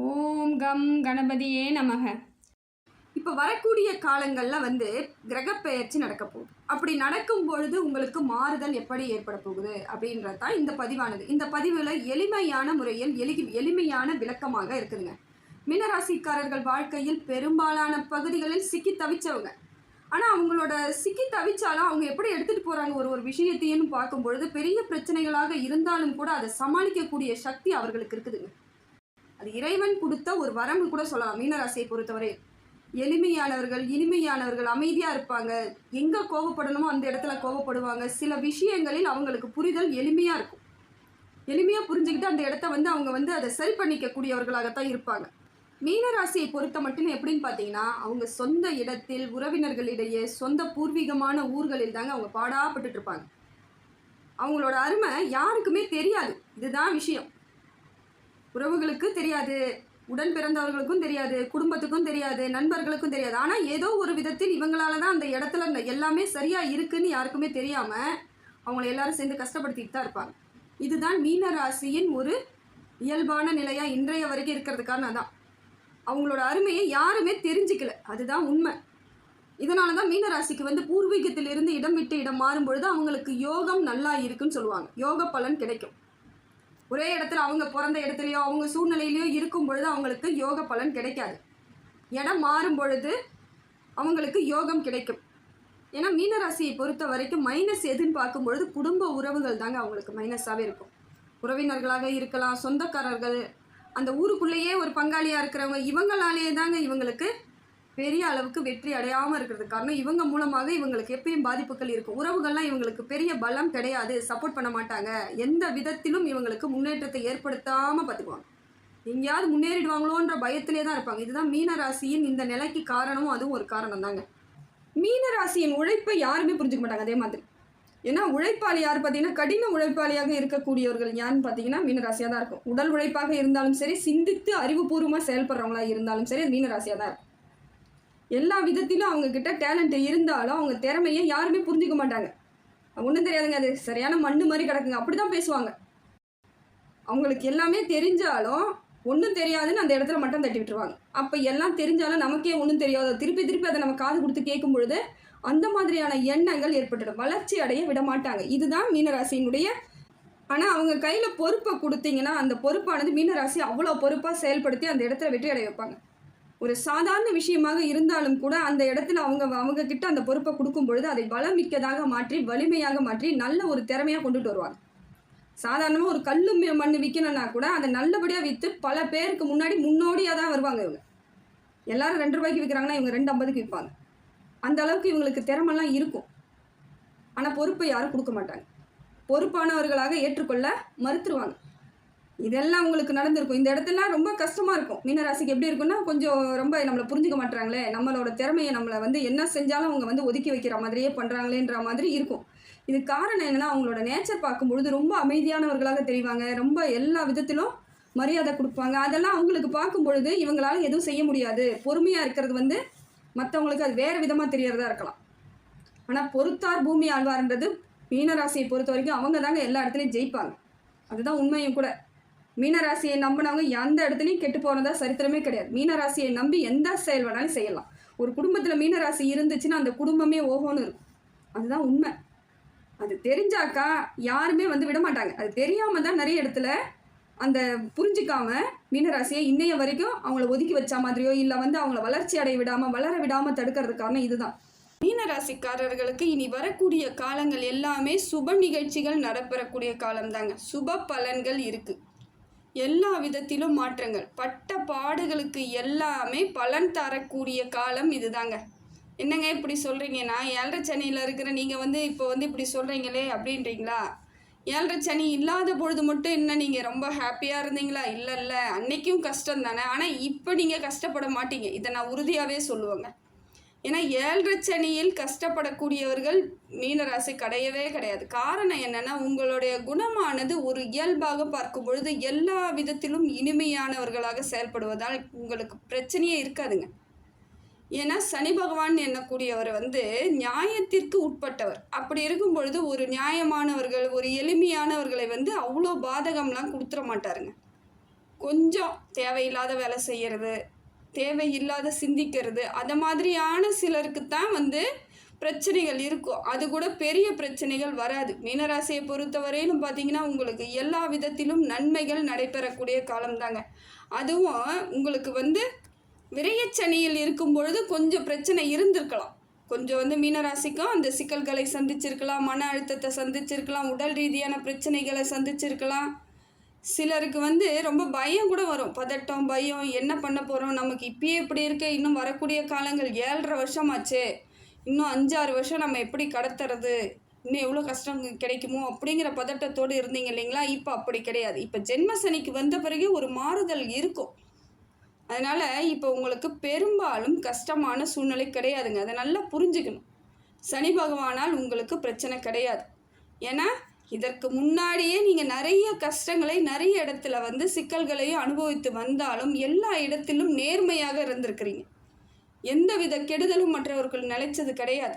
ஓம் come கணபதியே நமக. இப்போ வரக்கூடிய காலங்களில் வந்து கிரகப்பெயர்ச்சி நடக்க போகுது. அப்படி நடக்கும் பொழுது உங்களுக்கு மாறுதல் எப்படி ஏற்பட போகுது அப்படின்றது தான் இந்த பதிவானது. இந்த பதிவில் எளிமையான முறையில் எளி எளிமையான விளக்கமாக இருக்குதுங்க. மீனராசிக்காரர்கள் வாழ்க்கையில் பெரும்பாலான பகுதிகளில் சிக்கி தவிச்சவங்க. ஆனால் அவங்களோட சிக்கி தவிச்சாலும் அவங்க எப்படி எடுத்துகிட்டு போகிறாங்க ஒரு ஒரு விஷயத்தையும் பார்க்கும் பொழுது பெரிய பிரச்சனைகளாக இருந்தாலும் கூட அதை சமாளிக்கக்கூடிய சக்தி அவர்களுக்கு இருக்குதுங்க. அது இறைவன் கொடுத்த ஒரு வரம்பு கூட சொல்லலாம். மீனராசியை பொறுத்தவரை எளிமையானவர்கள் இனிமையானவர்கள் அமைதியாக இருப்பாங்க. எங்கே கோவப்படணுமோ அந்த இடத்துல கோவப்படுவாங்க. சில விஷயங்களில் அவங்களுக்கு புரிதல் எளிமையாக இருக்கும். எளிமையாக புரிஞ்சுக்கிட்டு அந்த இடத்த வந்து அவங்க வந்து அதை சரி பண்ணிக்கக்கூடியவர்களாகத்தான் இருப்பாங்க. மீனராசியை பொறுத்த மட்டும் எப்படின்னு பார்த்தீங்கன்னா அவங்க சொந்த இடத்தில் உறவினர்களிடையே சொந்த பூர்வீகமான ஊர்களில் தாங்க அவங்க பாடாப்பட்டுட்டு இருப்பாங்க. அவங்களோட அருமை யாருக்குமே தெரியாது. இதுதான் விஷயம். உறவுகளுக்கு தெரியாது. உடன் பிறந்தவர்களுக்கும் தெரியாது. குடும்பத்துக்கும் தெரியாது. நண்பர்களுக்கும் தெரியாது. ஆனால் ஏதோ ஒரு விதத்தில் இவங்களால தான் அந்த இடத்துல எல்லாமே சரியாக இருக்குன்னு யாருக்குமே தெரியாமல் அவங்கள எல்லாரும் சேர்ந்து கஷ்டப்படுத்திட்டு தான் இருப்பாங்க. இதுதான் மீன ராசியின் ஒரு இயல்பான நிலையாக இன்றைய வரைக்கும் இருக்கிறதுக்கான தான் அவங்களோட அருமையை யாருமே தெரிஞ்சுக்கல. அதுதான் உண்மை. இதனால தான் மீனராசிக்கு வந்து பூர்வீகத்திலிருந்து இடம் விட்டு இடம் மாறும் பொழுது அவங்களுக்கு யோகம் நல்லா இருக்குன்னு சொல்லுவாங்க. யோக பலன் கிடைக்கும். ஒரே இடத்துல அவங்க பிறந்த இடத்துலையோ அவங்க சூழ்நிலையிலையோ இருக்கும் பொழுது அவங்களுக்கு யோக பலன் கிடைக்காது. இடம் மாறும் பொழுது அவங்களுக்கு யோகம் கிடைக்கும். ஏன்னா மீனராசியை பொறுத்த வரைக்கும் மைனஸ் எதுன்னு பார்க்கும் பொழுது குடும்ப உறவுகள் தாங்க அவங்களுக்கு மைனஸாகவே இருக்கும். உறவினர்களாக இருக்கலாம் சொந்தக்காரர்கள் அந்த ஊருக்குள்ளேயே ஒரு பங்காளியாக இருக்கிறவங்க இவங்களாலேயே தாங்க இவங்களுக்கு பெரிய அளவுக்கு வெற்றி அடையாமல் இருக்கிறதுக்கு காரணம் இவங்க மூலமாக இவங்களுக்கு எப்பயும் பாதிப்புகள் இருக்கும். உறவுகள்லாம் இவங்களுக்கு பெரிய பலம் கிடையாது. சப்போர்ட் பண்ண மாட்டாங்க. எந்த விதத்திலும் இவங்களுக்கு முன்னேற்றத்தை ஏற்படுத்தாமல் பார்த்துக்குவாங்க. எங்கேயாவது முன்னேறிடுவாங்களோன்ற பயத்திலே தான் இருப்பாங்க. இதுதான் மீனராசியின் இந்த நிலைக்கு காரணமும் அதுவும் ஒரு காரணம் தாங்க மீனராசியின் உழைப்பை யாருமே புரிஞ்சுக்க மாட்டாங்க அதே மாதிரி. ஏன்னா உழைப்பாளி யார் பார்த்தீங்கன்னா கடின உழைப்பாளியாக இருக்கக்கூடியவர்கள் யாருன்னு பார்த்தீங்கன்னா மீனராசியாக தான் இருக்கும். உடல் உழைப்பாக இருந்தாலும் சரி சிந்தித்து அறிவுபூர்வமாக செயல்படுறவங்களாக இருந்தாலும் சரி அது மீனராசியாக தான் இருக்கும். எல்லா விதத்திலும் அவங்கக்கிட்ட டேலண்ட் இருந்தாலும் அவங்க திறமையை யாருமே புரிஞ்சுக்க மாட்டாங்க. ஒன்றும் தெரியாதுங்க அது சரியான மண்ணு மாதிரி கிடக்குங்க. அப்படி தான் பேசுவாங்க. அவங்களுக்கு எல்லாமே தெரிஞ்சாலும் ஒன்றும் தெரியாதுன்னு அந்த இடத்துல மட்டும் தட்டி விட்டுருவாங்க. அப்போ எல்லாம் தெரிஞ்சாலும் நமக்கே ஒன்றும் தெரியாது. திருப்பி திருப்பி அதை நம்ம காது கொடுத்து கேட்கும் பொழுது அந்த மாதிரியான எண்ணங்கள் ஏற்பட்டுடும். வளர்ச்சி அடைய விட மாட்டாங்க. இதுதான் மீனராசியினுடைய ஆனால் அவங்க கையில் பொறுப்பை கொடுத்தீங்கன்னா அந்த பொறுப்பானது மீனராசி அவ்வளோ பொறுப்பாக செயல்படுத்தி அந்த இடத்துல வெற்றி அடைய வைப்பாங்க. ஒரு சாதாரண விஷயமாக இருந்தாலும் கூட அந்த இடத்துல அவங்க அவங்க கிட்ட அந்த பொறுப்பை கொடுக்கும் பொழுது அதை வளமிக்கதாக மாற்றி வலிமையாக மாற்றி நல்ல ஒரு திறமையாக கொண்டுட்டு வருவாங்க. சாதாரணமாக ஒரு கல் மண் விற்கணும்னா கூட அதை நல்லபடியாக விற்று பல பேருக்கு முன்னாடி முன்னோடியாக தான் வருவாங்க இவங்க. எல்லாரும் ரெண்டு ரூபாய்க்கு விற்கிறாங்கன்னா இவங்க ரெண்டு ஐம்பதுக்கு விற்பாங்க. அந்த அளவுக்கு இவங்களுக்கு திறமெல்லாம் இருக்கும். ஆனால் பொறுப்பை யாரும் கொடுக்க மாட்டாங்க. பொறுப்பானவர்களாக ஏற்றுக்கொள்ள மறுத்துருவாங்க. இதெல்லாம் உங்களுக்கு நடந்திருக்கும். இந்த இடத்துலாம் ரொம்ப கஷ்டமாக இருக்கும். மீனராசிக்கு எப்படி இருக்குன்னா கொஞ்சம் ரொம்ப நம்மளை புரிஞ்சுக்க மாட்டாங்களே நம்மளோட திறமையை நம்மளை வந்து என்ன செஞ்சாலும் அவங்க வந்து ஒதுக்கி வைக்கிற மாதிரியே பண்ணுறாங்களேன்ற மாதிரி இருக்கும். இது காரணம் என்னென்னா அவங்களோட நேச்சர் பார்க்கும் பொழுது ரொம்ப அமைதியானவர்களாக தெரிவாங்க. ரொம்ப எல்லா விதத்திலும் மரியாதை கொடுப்பாங்க. அதெல்லாம் அவங்களுக்கு பார்க்கும் பொழுது இவங்களால எதுவும் செய்ய முடியாது. பொறுமையாக இருக்கிறது வந்து மற்றவங்களுக்கு அது வேறு விதமாக தெரியறதா இருக்கலாம். ஆனால் பொறுத்தார் பூமி ஆழ்வார்ன்றது மீனராசியை பொறுத்த வரைக்கும் அவங்க தாங்க எல்லா இடத்துலையும் ஜெயிப்பாங்க. அதுதான் உண்மையும் கூட. மீனராசியை நம்பினவங்க எந்த இடத்துலையும் கெட்டு போனதா சரித்திரமே கிடையாது. மீனராசியை நம்பி எந்த செயல் வேணாலும் செய்யலாம். ஒரு குடும்பத்தில் மீனராசி இருந்துச்சுன்னா அந்த குடும்பமே ஓஹோன்னு இருக்கும். அதுதான் உண்மை. அது தெரிஞ்சாக்கா யாருமே வந்து விட மாட்டாங்க. அது தெரியாமல் தான் நிறைய இடத்துல அந்த புரிஞ்சிக்காம மீனராசியை இன்னைய வரைக்கும் அவங்கள ஒதுக்கி வச்ச மாதிரியோ இல்லை வந்து அவங்கள வளர்ச்சி அடைய விடாமல் வளர விடாமல் தடுக்கிறது காரணம் இதுதான். மீனராசிக்காரர்களுக்கு இனி வரக்கூடிய காலங்கள் எல்லாமே சுப நிகழ்ச்சிகள் நடைபெறக்கூடிய காலம்தாங்க. சுப பலன்கள் இருக்குது எல்லா விதத்திலும் மாற்றங்கள். பட்ட பாடுகளுக்கு எல்லாமே பலன் தரக்கூடிய காலம் இதுதாங்க. என்னங்க இப்படி சொல்கிறீங்கன்னா ஏழரை சனியில் இருக்கிற நீங்கள் வந்து இப்போ வந்து இப்படி சொல்கிறீங்களே அப்படின்றீங்களா? ஏழரை சனி இல்லாத பொழுது மட்டும் என்ன நீங்கள் ரொம்ப ஹாப்பியாக இருந்தீங்களா? இல்லை இல்லை. அன்னைக்கும் கஷ்டம் தானே ஆனால் இப்போ நீங்கள் கஷ்டப்பட மாட்டீங்க. இதை நான் உறுதியாகவே சொல்லுவேங்க. ஏன்னா ஏழரை சனியில் கஷ்டப்படக்கூடியவர்கள் மீனராசி கிடையவே கிடையாது. காரணம் என்னன்னா உங்களுடைய குணமானது ஒரு இயல்பாக பார்க்கும் பொழுது எல்லா விதத்திலும் இனிமையானவர்களாக செயல்படுவதால் உங்களுக்கு பிரச்சனையே இருக்காதுங்க. ஏன்னா சனி பகவான் எண்ணக்கூடியவர் வந்து நியாயத்திற்கு உட்பட்டவர். அப்படி இருக்கும் பொழுது ஒரு நியாயமானவர்கள் ஒரு எளிமையானவர்களை வந்து அவ்வளோ பாதகம்லாம் கொடுத்துட மாட்டாருங்க. கொஞ்சம் தேவையில்லாத வேலை செய்கிறது தேவையில்லாத சிந்திக்கிறது. அது மாதிரியான சிலருக்கு தான் வந்து பிரச்சனைகள் இருக்கும். அது கூட பெரிய பிரச்சனைகள் வராது. மீனராசியை பொறுத்தவரையிலும் பார்த்தீங்கன்னா உங்களுக்கு எல்லா விதத்திலும் நன்மைகள் நடைபெறக்கூடிய காலம்தாங்க. அதுவும் உங்களுக்கு வந்து விரையச்சனியில் இருக்கும் பொழுது கொஞ்சம் பிரச்சனை இருந்திருக்கலாம். கொஞ்சம் வந்து மீனராசிக்கும் அந்த சிக்கல்களை சந்திச்சிருக்கலாம் மன அழுத்தத்தை சந்திச்சிருக்கலாம் உடல் ரீதியான பிரச்சனைகளை சந்திச்சிருக்கலாம். சிலருக்கு வந்து ரொம்ப பயம் கூட வரும். பதட்டம் பயம் என்ன பண்ண போகிறோம் நமக்கு இப்பயே இப்படி இருக்க இன்னும் வரக்கூடிய காலங்கள் ஏழரை வருஷமாச்சே. இன்னும் அஞ்சாறு வருஷம் நம்ம எப்படி கடத்துறது? இன்னும் எவ்வளோ கஷ்டம் கிடைக்குமோ? அப்படிங்கிற பதட்டத்தோடு இருந்தீங்க இல்லைங்களா? இப்போ அப்படி கிடையாது. இப்போ ஜென்ம சனிக்கு வந்த பிறகு ஒரு மாறுதல் இருக்கும். அதனால் இப்போ உங்களுக்கு பெரும்பாலும் கஷ்டமான சூழ்நிலை கிடையாதுங்க. அதை நல்லா புரிஞ்சுக்கணும். சனி பகவானால் உங்களுக்கு பிரச்சனை கிடையாது. ஏன்னா இதற்கு முன்னாடியே நீங்கள் நிறைய கஷ்டங்களை நிறைய இடத்துல வந்து சிக்கல்களையும் அனுபவித்து வந்தாலும் எல்லா இடத்திலும் நேர்மையாக இருந்திருக்கிறீங்க. எந்தவித கெடுதலும் மற்றவர்கள் நிலைச்சது கிடையாது.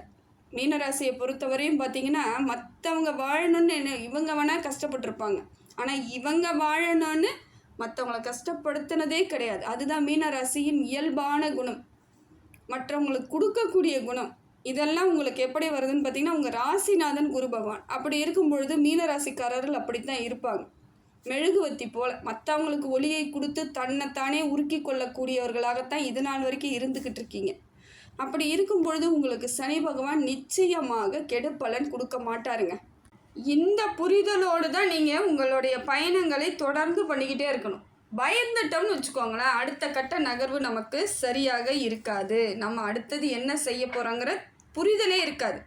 மீனராசியை பொறுத்தவரையும் பார்த்தீங்கன்னா மற்றவங்க வாழணும்னு என்ன இவங்க வேணால் கஷ்டப்பட்டிருப்பாங்க. ஆனால் இவங்க வாழணும்னு மற்றவங்கள கஷ்டப்படுத்தினதே கிடையாது. அதுதான் மீனராசியின் இயல்பான குணம். மற்றவங்களுக்கு கொடுக்கக்கூடிய குணம். இதெல்லாம் உங்களுக்கு எப்படி வருதுன்னு பார்த்தீங்கன்னா உங்கள் ராசிநாதன் குரு பகவான். அப்படி இருக்கும் பொழுது மீனராசிக்காரர்கள் அப்படித்தான் இருப்பாங்க. மெழுகுவத்தி போல் மற்றவங்களுக்கு ஒளியை கொடுத்து தன்னைத்தானே உருக்கி கொள்ளக்கூடியவர்களாகத்தான் இது நாள் வரைக்கும் இருந்துக்கிட்டு இருக்கீங்க. அப்படி இருக்கும் பொழுது உங்களுக்கு சனி பகவான் நிச்சயமாக கெடுப்பலன் கொடுக்க மாட்டாருங்க. இந்த புரிதலோடு தான் நீங்கள் உங்களுடைய பயணங்களை தொடர்ந்து பண்ணிக்கிட்டே இருக்கணும். பயந்துட்டோம்னு வச்சுக்கோங்களேன் அடுத்த கட்ட நகர்வு நமக்கு சரியாக இருக்காது. நம்ம அடுத்தது என்ன செய்ய போகிறோங்கிற புரிதலே இருக்காது.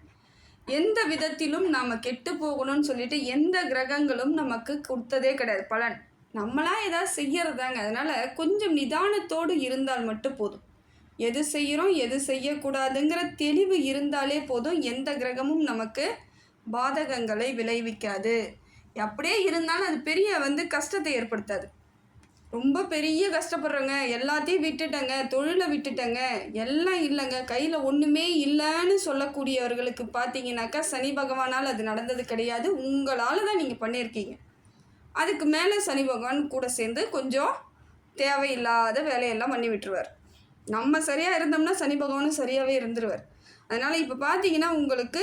எந்த விதத்திலும் நாம் கெட்டு போகணும்னு சொல்லிட்டு எந்த கிரகங்களும் நமக்கு கொடுத்ததே கிடையாது. பலன். நம்மளாம் ஏதாவது செய்யறதாங்க. அதனால் கொஞ்சம் நிதானத்தோடு இருந்தால் மட்டும் போதும். எது செய்கிறோம் எது செய்யக்கூடாதுங்கிற தெளிவு இருந்தாலே போதும். எந்த கிரகமும் நமக்கு பாதகங்களை விளைவிக்காது. அப்படியே இருந்தாலும் அது பெரிய வந்து கஷ்டத்தை ஏற்படுத்தாது. ரொம்ப பெரிய கஷ்டப்படுறேங்க. எல்லாத்தையும் விட்டுட்டேங்க. தொழிலை விட்டுட்டேங்க. எல்லாம் இல்லைங்க. கையில் ஒன்றுமே இல்லைன்னு சொல்லக்கூடியவர்களுக்கு பார்த்தீங்கன்னாக்கா சனி பகவானால் அது நடந்தது கிடையாது. உங்களால் தான் நீங்கள் பண்ணியிருக்கீங்க. அதுக்கு மேலே சனி பகவான் கூட சேர்ந்து கொஞ்சம் தேவையில்லாத வேலையெல்லாம் பண்ணி விட்டுருவார். நம்ம சரியாக இருந்தோம்னா சனி பகவானும் சரியாகவே இருந்துருவார். அதனால் இப்போ பார்த்தீங்கன்னா உங்களுக்கு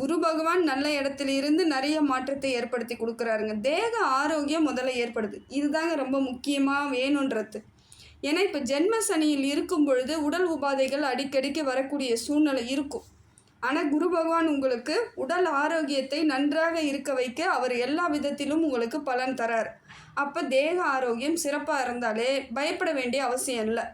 குரு பகவான் நல்ல இடத்துல இருந்து நிறைய மாற்றத்தை ஏற்படுத்தி கொடுக்குறாருங்க. தேக ஆரோக்கியம் முதல்ல ஏற்படுது. இதுதாங்க ரொம்ப முக்கியமாக வேணுன்றது ஏன்னா இப்போ ஜென்ம சனியில் இருக்கும் பொழுது உடல் உபாதைகள் அடிக்கடிக்கு வரக்கூடிய சூழ்நிலை இருக்கும். ஆனால் குரு பகவான் உங்களுக்கு உடல் ஆரோக்கியத்தை நன்றாக இருக்க வைக்க அவர் எல்லா விதத்திலும் உங்களுக்கு பலன் தரார். அப்போ தேக ஆரோக்கியம் சிறப்பாக இருந்தாலே பயப்பட வேண்டிய அவசியம் இல்லை.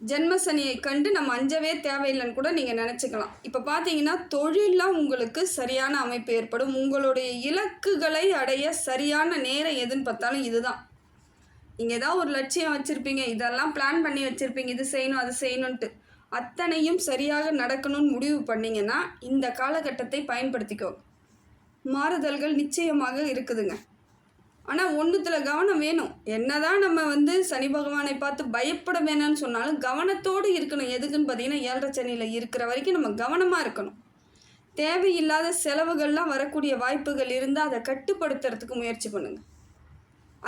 ஜென்மசனியை கண்டு நம்ம அஞ்சவே தேவையில்லைன்னு கூட நீங்கள் நினச்சிக்கலாம். இப்போ பார்த்தீங்கன்னா தொழிலில் உங்களுக்கு சரியான அமைப்பு ஏற்படும். உங்களுடைய இலக்குகளை அடைய சரியான நேரம் எதுன்னு பார்த்தாலும் இதுதான். நீங்கள் ஏதாவது ஒரு லட்சியம் வச்சுருப்பீங்க. இதெல்லாம் பிளான் பண்ணி வச்சுருப்பீங்க. இது செய்யணும் அது செய்யணுன்ட்டு அத்தனையும் சரியாக நடக்கணும்னு முடிவு பண்ணிங்கன்னா இந்த காலகட்டத்தை பயன்படுத்திக்கோ. மாறுதல்கள் நிச்சயமாக இருக்குதுங்க. ஆனால் ஒன்றுத்தில் கவனம் வேணும். என்னதான் நம்ம வந்து சனி பகவானை பார்த்து பயப்பட வேணாம்னு சொன்னாலும் கவனத்தோடு இருக்கணும். எதுக்குன்னு பார்த்தீங்கன்னா ஏழரை சனியில் இருக்கிற வரைக்கும் நம்ம கவனமாக இருக்கணும். தேவையில்லாத செலவுகள்லாம் வரக்கூடிய வாய்ப்புகள் இருந்தால் அதை கட்டுப்படுத்துறதுக்கு முயற்சி பண்ணுங்கள்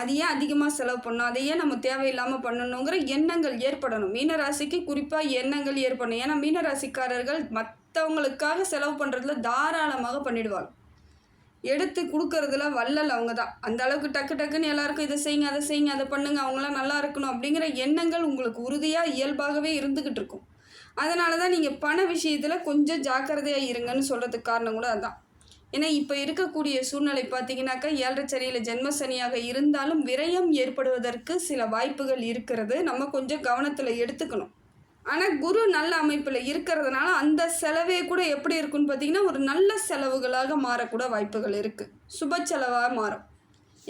அது ஏன் அதிகமாக செலவு பண்ணணும்? அதை ஏன் நம்ம தேவையில்லாமல் பண்ணணுங்கிற எண்ணங்கள் ஏற்படணும். மீனராசிக்கு குறிப்பாக எண்ணங்கள் ஏற்படணும். ஏன்னா மீனராசிக்காரர்கள் மற்றவங்களுக்காக செலவு பண்ணுறதுல தாராளமாக பண்ணிடுவாங்க. எடுத்து கொடுக்கறதுல வல்லல் அவங்க தான் அந்த அளவுக்கு டக்கு டக்குன்னு எல்லாருக்கும் இதை செய்யுங்க அதை செய்யுங்க அதை பண்ணுங்க அவங்களாம் நல்லா இருக்கணும் அப்படிங்கிற எண்ணங்கள் உங்களுக்கு உறுதியாக இயல்பாகவே இருந்துக்கிட்டு இருக்கும். அதனால தான் நீங்கள் பண விஷயத்தில் கொஞ்சம் ஜாக்கிரதையாக இருங்கன்னு சொல்கிறதுக்கு காரணம் கூட அதுதான் ஏன்னா இப்போ இருக்கக்கூடிய சூழ்நிலை பார்த்தீங்கன்னாக்கா ஏழரை சரியில் ஜென்மசனியாக இருந்தாலும் விரயம் ஏற்படுவதற்கு சில வாய்ப்புகள் இருக்கிறது. நம்ம கொஞ்சம் கவனத்தில் எடுத்துக்கணும். ஆனால் குரு நல்ல அமைப்பில் இருக்கிறதுனால அந்த செலவே கூட எப்படி இருக்குன்னு பார்த்தீங்கன்னா ஒரு நல்ல செலவுகளாக மாறக்கூட வாய்ப்புகள் இருக்குது சுப செலவாக மாறும்.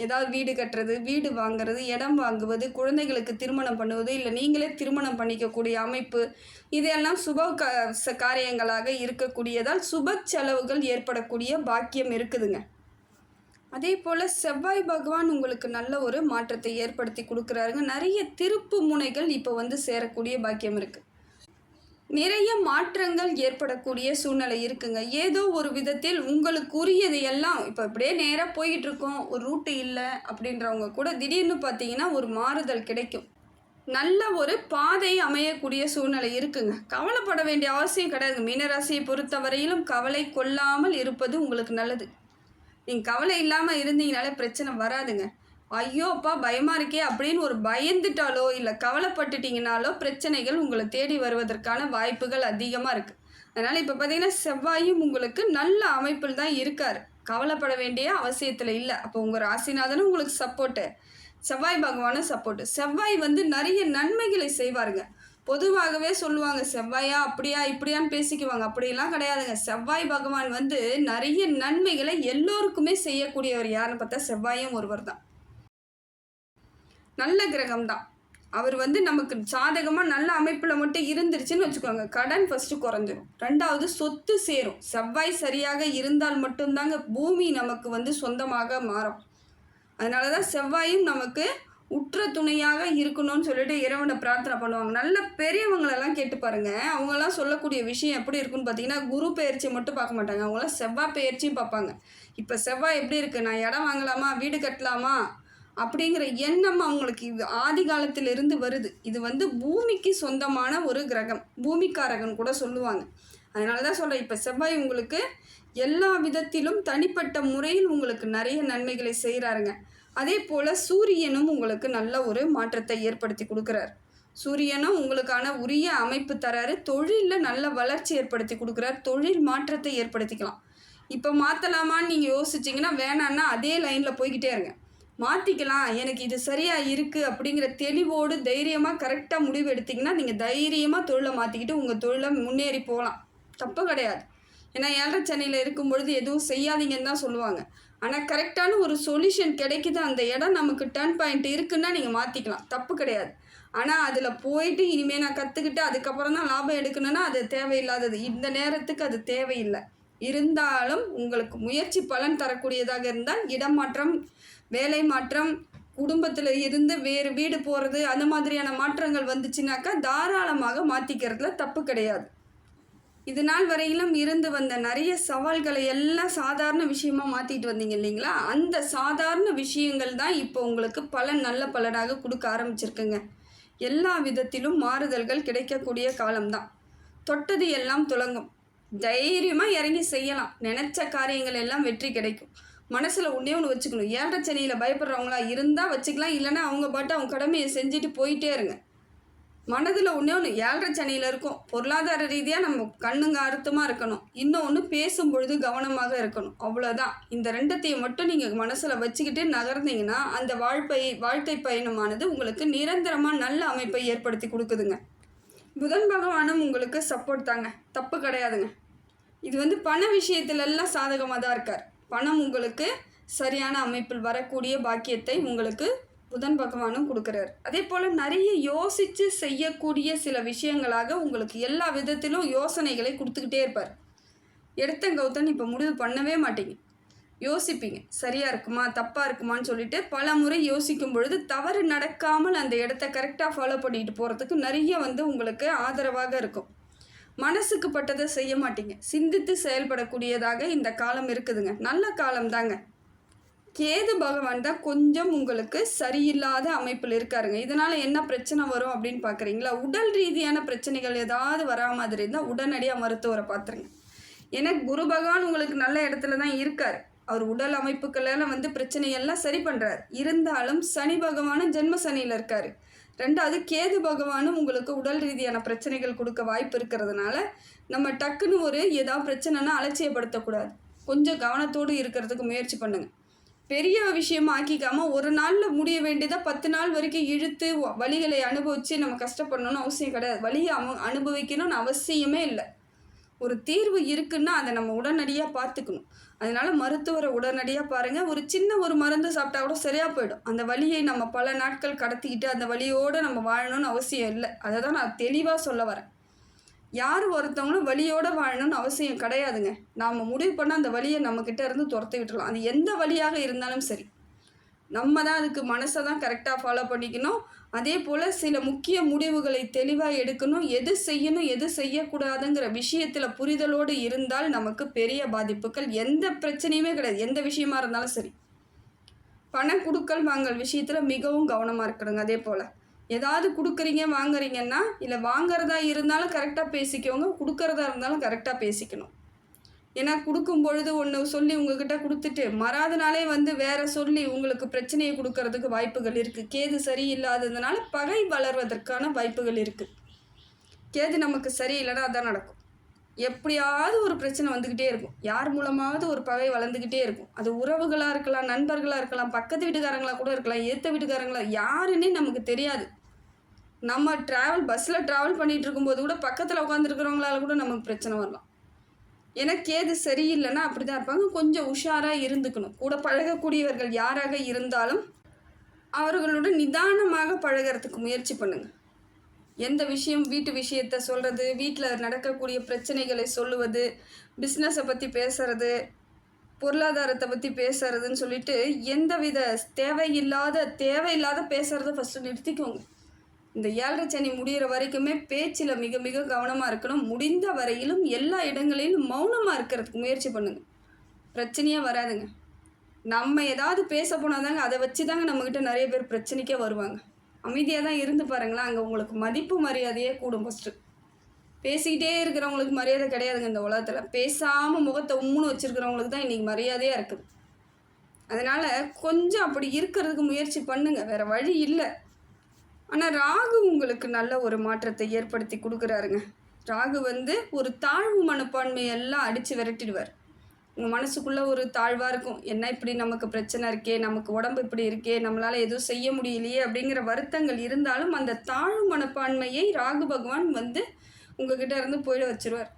ஏதாவது வீடு கட்டுறது வீடு வாங்குறது இடம் வாங்குவது குழந்தைகளுக்கு திருமணம் பண்ணுவது இல்லை நீங்களே திருமணம் பண்ணிக்கக்கூடிய அமைப்பு இதெல்லாம் சுப க காரியங்களாக இருக்கக்கூடியதால் சுப செலவுகள் ஏற்படக்கூடிய பாக்கியம் இருக்குதுங்க. அதே போல் செவ்வாய் பகவான் உங்களுக்கு நல்ல ஒரு மாற்றத்தை ஏற்படுத்தி கொடுக்குறாருங்க. நிறைய திருப்பு முனைகள் இப்போ வந்து சேரக்கூடிய பாக்கியம் இருக்குது நிறைய மாற்றங்கள் ஏற்படக்கூடிய சூழ்நிலை இருக்குங்க. ஏதோ ஒரு விதத்தில் உங்களுக்குரியது எல்லாம் இப்போ இப்படியே நேராக போயிட்டு இருக்கோம் ஒரு ரூட்டு இல்லை அப்படின்றவங்க கூட திடீர்னு பார்த்தீங்கன்னா ஒரு மாறுதல் கிடைக்கும். நல்ல ஒரு பாதை அமையக்கூடிய சூழ்நிலை இருக்குங்க. கவலைப்பட வேண்டிய அவசியம் கிடையாது. மீனராசியை பொறுத்த வரையிலும் கவலை கொள்ளாமல் இருப்பது உங்களுக்கு நல்லது. நீங்கள் கவலை இல்லாமல் இருந்தீங்கனாலே பிரச்சனை வராதுங்க. ஐயோப்பா பயமாக இருக்கே அப்படின்னு ஒரு பயந்துட்டாலோ இல்லை கவலைப்பட்டுட்டீங்கனாலோ பிரச்சனைகள் உங்களை தேடி வருவதற்கான வாய்ப்புகள் அதிகமாக இருக்குது அதனால் இப்போ பார்த்தீங்கன்னா செவ்வாயும் உங்களுக்கு நல்ல அமைப்பில் தான் இருக்கார். கவலைப்பட வேண்டிய அவசியத்தில் இல்லை. அப்போ உங்கள் ராசிநாதனும் உங்களுக்கு சப்போர்ட்டு செவ்வாய் பகவானும் சப்போர்ட்டு செவ்வாய் வந்து நிறைய நன்மைகளை செய்வாருங்க. பொதுவாகவே சொல்லுவாங்க செவ்வாயா அப்படியா இப்படியான்னு பேசிக்குவாங்க. அப்படியெல்லாம் கிடையாதுங்க. செவ்வாய் பகவான் வந்து நிறைய நன்மைகளை எல்லோருக்குமே செய்யக்கூடியவர் யாருன்னு பார்த்தா செவ்வாயும் ஒருவர் தான். நல்ல கிரகம் தான் அவர் வந்து நமக்கு சாதகமாக நல்ல அமைப்பில் மட்டும் இருந்துருச்சுன்னு வச்சுக்கோங்க. கடன் ஃபஸ்ட்டு குறைஞ்சிரும். ரெண்டாவது சொத்து சேரும். செவ்வாய் சரியாக இருந்தால் மட்டும்தாங்க பூமி நமக்கு வந்து சொந்தமாக மாறும். அதனால தான் செவ்வாயும் நமக்கு உற்ற துணையாக இருக்கணும்னு சொல்லிட்டு இறைவனை பிரார்த்தனை பண்ணுவாங்க. நல்ல பெரியவங்களெல்லாம் கேட்டு பாருங்க. அவங்கெல்லாம் சொல்லக்கூடிய விஷயம் எப்படி இருக்குன்னு பார்த்தீங்கன்னா குரு பயிற்சியை மட்டும் பார்க்க மாட்டாங்க. அவங்களாம் செவ்வாய் பெயர்ச்சியும் பார்ப்பாங்க. இப்போ செவ்வாய் எப்படி இருக்குது நான் இடம் வாங்கலாமா? வீடு கட்டலாமா? அப்படிங்கிற எண்ணம் அவங்களுக்கு இது ஆதி காலத்திலிருந்து வருது. இது வந்து பூமிக்கு சொந்தமான ஒரு கிரகம். பூமிக்காரகன் கூட சொல்லுவாங்க. அதனால தான் சொல்கிறேன் இப்போ செவ்வாய் உங்களுக்கு எல்லா விதத்திலும் தனிப்பட்ட முறையில் உங்களுக்கு நிறைய நன்மைகளை செய்கிறாருங்க அதே போல் சூரியனும் உங்களுக்கு நல்ல ஒரு மாற்றத்தை ஏற்படுத்தி கொடுக்குறார். சூரியனும் உங்களுக்கான உரிய அமைப்பு தராரு. தொழிலில் நல்ல வளர்ச்சி ஏற்படுத்தி கொடுக்குறார். தொழில் மாற்றத்தை ஏற்படுத்திக்கலாம். இப்போ மாற்றலாமான்னு நீங்கள் யோசிச்சிங்கன்னா வேணான்னா அதே லைனில் போய்கிட்டே இருங்க. மாற்றிக்கலாம் எனக்கு இது சரியாக இருக்குது அப்படிங்கிற தெளிவோடு தைரியமாக கரெக்டாக முடிவு எடுத்திங்கன்னா நீங்கள் தைரியமாக தொழிலை மாற்றிக்கிட்டு உங்கள் தொழிலை முன்னேறி போகலாம். தப்பு கிடையாது. ஏன்னா ஏழரை சென்னையில் இருக்கும் பொழுது எதுவும் செய்யாதீங்கன்னு தான் சொல்லுவாங்க. ஆனால் கரெக்டான ஒரு சொல்யூஷன் கிடைக்குது. அந்த இடம் நமக்கு டர்ன் பாயிண்ட் இருக்குன்னா நீங்கள் மாற்றிக்கலாம் தப்பு கிடையாது. ஆனால் அதில் போயிட்டு இனிமேல் நான் கற்றுக்கிட்டு அதுக்கப்புறம் தான் லாபம் எடுக்கணும்னா அது தேவையில்லாதது. இந்த நேரத்துக்கு அது தேவையில்லை. இருந்தாலும் உங்களுக்கு முயற்சி பலன் தரக்கூடியதாக இருந்தால் இடம் மாற்றம் வேலை மாற்றம் குடும்பத்தில் இருந்து வேறு வீடு போகிறது அந்த மாதிரியான மாற்றங்கள் வந்துச்சுனாக்கா தாராளமாக மாற்றிக்கிறதுல தப்பு கிடையாது. இது நாள் வரையிலும் இருந்து வந்த நிறைய சவால்களை எல்லாம் சாதாரண விஷயமா மாற்றிட்டு வந்தீங்க இல்லைங்களா? அந்த சாதாரண விஷயங்கள் தான் இப்போ உங்களுக்கு பலன் நல்ல பலனாக கொடுக்க ஆரம்பிச்சிருக்குங்க. எல்லா விதத்திலும் மாறுதல்கள் கிடைக்கக்கூடிய காலம்தான். தொட்டது எல்லாம் துலங்கும் தைரியமாக இறங்கி செய்யலாம். நினச்ச காரியங்கள் எல்லாம் வெற்றி கிடைக்கும். மனசில் ஒன்றே ஒன்று வச்சுக்கணும். ஏழரை சனியில் பயப்படுறவங்களா இருந்தால் வச்சுக்கலாம். இல்லைன்னா அவங்க பாட்டு அவங்க கடமையை செஞ்சுட்டு போயிட்டே இருங்க. மனதில் ஒன்றே ஒன்று ஏழரை சனியில் இருக்கும். பொருளாதார ரீதியாக நம்ம கண்ணுங்க அறுத்தமாக இருக்கணும். இன்னொன்று பேசும் பொழுது கவனமாக இருக்கணும். அவ்வளோதான் இந்த ரெண்டத்தையும் மட்டும் நீங்கள் மனசில் வச்சுக்கிட்டு நகர்ந்தீங்கன்னா அந்த வாழ்க்கை வாழ்க்கை பயணமானது உங்களுக்கு நிரந்தரமாக நல்ல அமைப்பை ஏற்படுத்தி கொடுக்குதுங்க. புதன் பகவானும் உங்களுக்கு சப்போர்ட் தாங்க. தப்பு கிடையாதுங்க. இது வந்து பண விஷயத்துலலாம் சாதகமாக தான் இருக்கார். பணம் உங்களுக்கு சரியான அமைப்பில் வரக்கூடிய பாக்கியத்தை உங்களுக்கு புதன் பகவானும் கொடுக்குறாரு. அதே போல் நிறைய யோசித்து செய்யக்கூடிய சில விஷயங்களாக உங்களுக்கு எல்லா விதத்திலும் யோசனைகளை கொடுத்துக்கிட்டே இருப்பார். எடுத்த கௌதன் இப்போ முடிவு பண்ணவே மாட்டீங்க. யோசிப்பீங்க சரியாக இருக்குமா தப்பாக இருக்குமான்னு சொல்லிட்டு பல முறை யோசிக்கும் பொழுது தவறு நடக்காமல் அந்த இடத்த கரெக்டாக ஃபாலோ பண்ணிட்டு போகிறதுக்கு நிறைய வந்து உங்களுக்கு ஆதரவாக இருக்கும். மனசுக்கு பட்டதை செய்ய மாட்டீங்க. சிந்தித்து செயல்படக்கூடியதாக இந்த காலம் இருக்குதுங்க. நல்ல காலம் தாங்க கேது பகவான் தான் கொஞ்சம் உங்களுக்கு சரியில்லாத அமைப்பில் இருக்காருங்க. இதனால் என்ன பிரச்சனை வரும் அப்படின்னு பார்க்குறீங்களா? உடல் ரீதியான பிரச்சனைகள் ஏதாவது வரா மாதிரி இருந்தால் உடனடியாக மருத்துவரை பார்த்துருங்க. ஏன்னா குரு பகவான் உங்களுக்கு நல்ல இடத்துல தான் இருக்கார். அவர் உடல் அமைப்புகளெல்லாம் வந்து பிரச்சனையெல்லாம் சரி பண்ணுறார் இருந்தாலும் சனி பகவானும் ஜென்ம சனியில் இருக்கார். ரெண்டாவது கேது பகவானும் உங்களுக்கு உடல் ரீதியான பிரச்சனைகள் கொடுக்க வாய்ப்பு இருக்கிறதுனால நம்ம டக்குன்னு ஒரு ஏதாவது பிரச்சனைனா அலட்சியப்படுத்தக்கூடாது. கொஞ்சம் கவனத்தோடு இருக்கிறதுக்கு முயற்சி பண்ணுங்கள் பெரிய விஷயமா ஆக்கிக்காமல் ஒரு நாளில் முடிய வேண்டியதை பத்து நாள் வரைக்கும் இழுத்து வ- அனுபவித்து நம்ம கஷ்டப்படணும்னு அவசியம் கிடையாது. வழியை அவ அனுபவிக்கணும்னு அவசியமே இல்லை. ஒரு தீர்வு இருக்குன்னா அதை நம்ம உடனடியாக பார்த்துக்கணும். அதனால மருத்துவரை உடனடியாக பாருங்கள் ஒரு சின்ன ஒரு மருந்து சாப்பிட்டா கூட சரியாக போயிடும். அந்த வழியை நம்ம பல நாட்கள் கடத்திக்கிட்டு அந்த வழியோடு நம்ம வாழணும்னு அவசியம் இல்லை. அதை தான் நான் தெளிவாக சொல்ல வரேன். யார் ஒருத்தவங்களும் வழியோடு வாழணும்னு அவசியம் கிடையாதுங்க. நாம் முடிவு பண்ண அந்த வழியை நம்மக்கிட்ட இருந்து துரத்தி விட்டுறலாம். அது எந்த வழியாக இருந்தாலும் சரி. நம்ம தான் அதுக்கு மனசை தான் கரெக்டாக ஃபாலோ பண்ணிக்கணும். அதே போல் சில முக்கிய முடிவுகளை தெளிவாக எடுக்கணும். எது செய்யணும் எது செய்யக்கூடாதுங்கிற விஷயத்தில் புரிதலோடு இருந்தால் நமக்கு பெரிய பாதிப்புகள். எந்த பிரச்சனையுமே கிடையாது. எந்த விஷயமா இருந்தாலும் சரி. பணம் கொடுக்கல் வாங்கல் விஷயத்தில் மிகவும் கவனமாக இருக்கணுங்க. அதே போல் ஏதாவது கொடுக்குறீங்க வாங்குறீங்கன்னா இல்லை வாங்குறதா இருந்தாலும் கரெக்டாக பேசிக்கோங்க. கொடுக்குறதா இருந்தாலும் கரெக்டாக பேசிக்கணும். ஏன்னா கொடுக்கும் பொழுது ஒன்று சொல்லி உங்ககிட்ட கொடுத்துட்டு மறாத நாளே வந்து வேற சொல்லி உங்களுக்கு பிரச்சனையை கொடுக்கறதுக்கு வாய்ப்புகள் இருக்குது கேது சரியில்லாததுனால பகை வளர்வதற்கான வாய்ப்புகள் இருக்குது கேது நமக்கு சரியில்லைன்னா அதான் நடக்கும். எப்படியாவது ஒரு பிரச்சனை வந்துக்கிட்டே இருக்கும். யார் மூலமாவது ஒரு பகை வளர்ந்துக்கிட்டே இருக்கும். அது உறவுகளாக இருக்கலாம் நண்பர்களாக இருக்கலாம் பக்கத்து வீட்டுக்காரங்களா கூட இருக்கலாம் ஏற்ற வீட்டுக்காரங்களா யாருன்னே நமக்கு தெரியாது. நம்ம ட்ராவல் பஸ்ஸில் ட்ராவல் பண்ணிகிட்டு இருக்கும்போது கூட பக்கத்தில் உட்காந்துருக்கிறவங்களால கூட நமக்கு பிரச்சனை வரலாம். ஏன்னா கேது சரியில்லைன்னா அப்படி தான் இருப்பாங்க. கொஞ்சம் உஷாராக இருந்துக்கணும். கூட பழகக்கூடியவர்கள் யாராக இருந்தாலும் அவர்களோட நிதானமாக பழகிறதுக்கு முயற்சி பண்ணுங்கள் எந்த விஷயம் வீட்டு விஷயத்த சொல்கிறது வீட்டில் நடக்கக்கூடிய பிரச்சனைகளை சொல்லுவது பிஸ்னஸை பற்றி பேசுறது பொருளாதாரத்தை பற்றி பேசுறதுன்னு சொல்லிட்டு எந்தவித தேவையில்லாத தேவையில்லாத பேசுகிறத ஃபஸ்ட்டு நிறுத்திக்கோங்க. இந்த ஏழரை சனி முடிகிற வரைக்குமே பேச்சில் மிக மிக கவனமாக இருக்கணும். முடிந்த வரையிலும் எல்லா இடங்களிலும் மௌனமாக இருக்கிறதுக்கு முயற்சி பண்ணுங்கள் பிரச்சனையே வராதுங்க. நம்ம ஏதாவது பேச போனால் தாங்க அதை வச்சு தாங்க நம்மக்கிட்ட நிறைய பேர் பிரச்சனைக்கே வருவாங்க. அமைதியாக தான் இருந்து பாருங்களேன் அங்கே உங்களுக்கு மதிப்பு மரியாதையே கூடும் ஃபஸ்ட்டு பேசிக்கிட்டே இருக்கிறவங்களுக்கு மரியாதை கிடையாதுங்க இந்த உலகத்தில். பேசாமல் முகத்தை உம்முன்னு வச்சுருக்கிறவங்களுக்கு தான் இன்றைக்கி மரியாதையாக இருக்குது. அதனால் கொஞ்சம் அப்படி இருக்கிறதுக்கு முயற்சி பண்ணுங்கள் வேறு வழி இல்லை. ஆனால் ராகு உங்களுக்கு நல்ல ஒரு மாற்றத்தை ஏற்படுத்தி கொடுக்குறாருங்க. ராகு வந்து ஒரு தாழ்வு மனப்பான்மையெல்லாம் அடித்து விரட்டிடுவார். உங்கள் மனசுக்குள்ளே ஒரு தாழ்வாக இருக்கும். என்ன இப்படி நமக்கு பிரச்சனை இருக்கே? நமக்கு உடம்பு இப்படி இருக்கே? நம்மளால் எதுவும் செய்ய முடியலையே? அப்படிங்கிற வருத்தங்கள் இருந்தாலும் அந்த தாழ்வு மனப்பான்மையை ராகு பகவான் வந்து உங்ககிட்ட இருந்து போயிட வச்சிருவார்.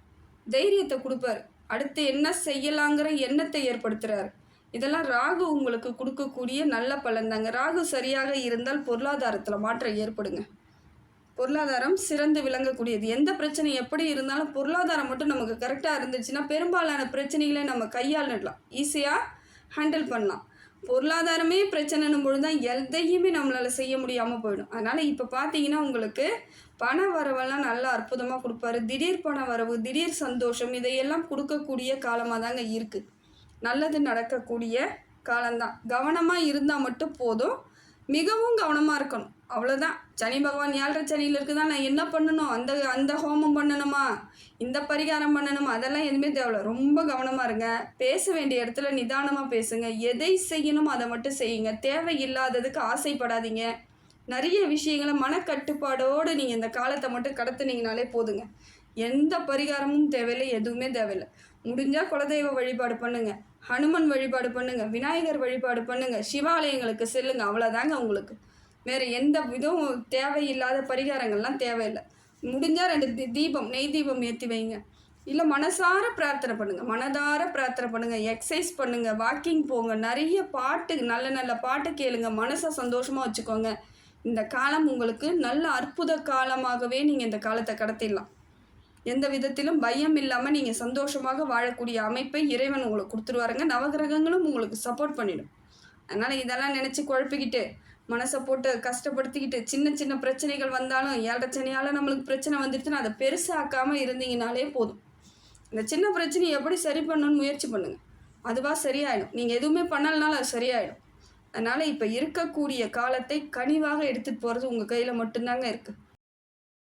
தைரியத்தை கொடுப்பார். அடுத்து என்ன செய்யலாங்கிற எண்ணத்தை ஏற்படுத்துகிறார் இதெல்லாம் ராகு உங்களுக்கு கொடுக்கக்கூடிய நல்ல பலன் தாங்க. ராகு சரியாக இருந்தால் பொருளாதாரத்தில் மாற்றம் ஏற்படுங்க. பொருளாதாரம் சிறந்து விளங்கக்கூடியது. எந்த பிரச்சனை எப்படி இருந்தாலும் பொருளாதாரம் மட்டும் நமக்கு கரெக்டாக இருந்துச்சுன்னா பெரும்பாலான பிரச்சனைகளை நம்ம கையாளிடலாம் ஈஸியாக ஹேண்டில் பண்ணலாம். பொருளாதாரமே பிரச்சனைன்னும் பொழுது தான் எதையுமே நம்மளால் செய்ய முடியாமல் போயிடும். அதனால் இப்போ பார்த்தீங்கன்னா உங்களுக்கு பண வரவெல்லாம் நல்லா அற்புதமாக கொடுப்பாரு. திடீர் பண வரவு திடீர் சந்தோஷம் இதையெல்லாம் கொடுக்கக்கூடிய காலமாக தாங்க இருக்குது நல்லது நடக்கக்கூடிய காலம்தான். கவனமாக இருந்தால் மட்டும் போதும். மிகவும் கவனமாக இருக்கணும். அவ்வளோதான் சனி பகவான் ஏழரை சனியில் இருக்குதா நான் என்ன பண்ணணும்? அந்த அந்த ஹோமம் பண்ணணுமா? இந்த பரிகாரம் பண்ணணுமா? அதெல்லாம் எதுவுமே தேவையில்ல. ரொம்ப கவனமாக இருங்க. பேச வேண்டிய இடத்துல நிதானமாக பேசுங்க. எதை செய்யணுமோ அதை மட்டும் செய்யுங்க. தேவையில்லாததுக்கு ஆசைப்படாதீங்க. நிறைய விஷயங்களை மனக்கட்டுப்பாடோடு நீங்கள் இந்த காலத்தை மட்டும் கடத்துனீங்கனாலே போதுங்க. எந்த பரிகாரமும் தேவையில்லை. எதுவுமே தேவையில்லை. முடிஞ்சால் குலதெய்வ வழிபாடு பண்ணுங்க. ஹனுமன் வழிபாடு பண்ணுங்க. விநாயகர் வழிபாடு பண்ணுங்க. சிவாலயங்களுக்கு செல்லுங்க. அவ்வளோதாங்க உங்களுக்கு. வேறு எந்த விதம் தேவையில்லாத பரிகாரங்கள்லாம் தேவையில்லை. முடிஞ்சால் ரெண்டு தீபம் நெய் தீபம் ஏற்றி வைங்க. இல்லை மனசார பிரார்த்தனை பண்ணுங்கள் மனதார பிரார்த்தனை பண்ணுங்கள் எக்ஸசைஸ் பண்ணுங்கள் வாக்கிங் போங்க. நிறைய பாட்டு நல்ல நல்ல பாட்டு கேளுங்க. மனசை சந்தோஷமாக வச்சுக்கோங்க. இந்த காலம் உங்களுக்கு நல்ல அற்புத காலமாகவே நீங்கள் இந்த காலத்தை கடத்திடலாம். எந்த விதத்திலும் பயம் இல்லாமல் நீங்கள் சந்தோஷமாக வாழக்கூடிய அமைப்பை இறைவன் உங்களுக்கு கொடுத்துருவாருங்க. நவகிரகங்களும் உங்களுக்கு சப்போர்ட் பண்ணிடும். அதனால் இதெல்லாம் நினச்சி குழப்பிக்கிட்டு மனசை போட்டு கஷ்டப்படுத்திக்கிட்டு சின்ன சின்ன பிரச்சனைகள் வந்தாலும் ஏழரை சனியால் நம்மளுக்கு பிரச்சனை வந்துடுச்சுன்னா அதை பெருசாக்காமல் இருந்தீங்கனாலே போதும். இந்த சின்ன பிரச்சனையை எப்படி சரி பண்ணணும்னு முயற்சி பண்ணுங்கள் அதுவாக சரியாயிடும். நீங்கள் எதுவுமே பண்ணலைனாலும் அது சரியாயிடும். அதனால் இப்போ இருக்கக்கூடிய காலத்தை கனிவாக எடுத்துகிட்டு போகிறது உங்கள் கையில் மட்டும்தாங்க இருக்குது